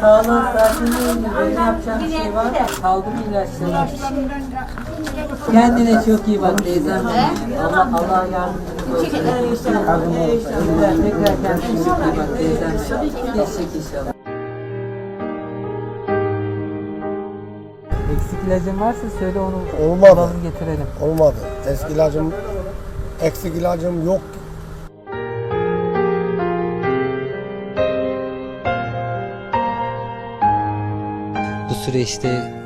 Saatinde benim yapacağım bir şey var mı? Kaldı mı? Kendine çok iyi bak teyzem. Allah Allah yardımcınız olsun. Tekrar tekrar kendine çok iyi bak teyzem. Geçecek inşallah. Eksik ilacın varsa söyle onu Olmadı. alalım getirelim. Olmadı. Eski ilacım, eksik ilacım yok. Bu süreçte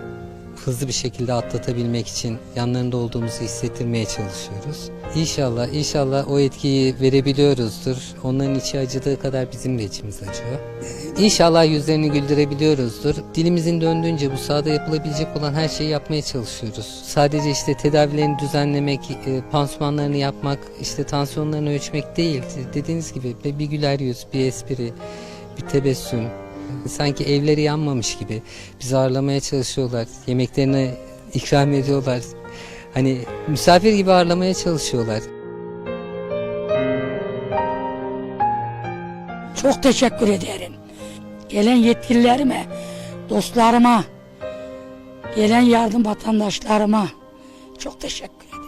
hızlı bir şekilde atlatabilmek için yanlarında olduğumuzu hissettirmeye çalışıyoruz. İnşallah, inşallah o etkiyi verebiliyoruzdur. Onların içi acıdığı kadar bizim de içimiz acıyor. İnşallah yüzlerini güldürebiliyoruzdur. Dilimizin döndüğünce bu sahada yapılabilecek olan her şeyi yapmaya çalışıyoruz. Sadece işte tedavilerini düzenlemek, e, pansumanlarını yapmak, işte tansiyonlarını ölçmek değil. Dediğiniz gibi bir güler yüz, bir espri, bir tebessüm, Sanki evleri yanmamış gibi bizi ağırlamaya çalışıyorlar. Yemeklerini ikram ediyorlar. Hani misafir gibi ağırlamaya çalışıyorlar. Çok teşekkür ederim. Gelen yetkililerime, dostlarıma, gelen yardım vatandaşlarıma çok teşekkür ederim.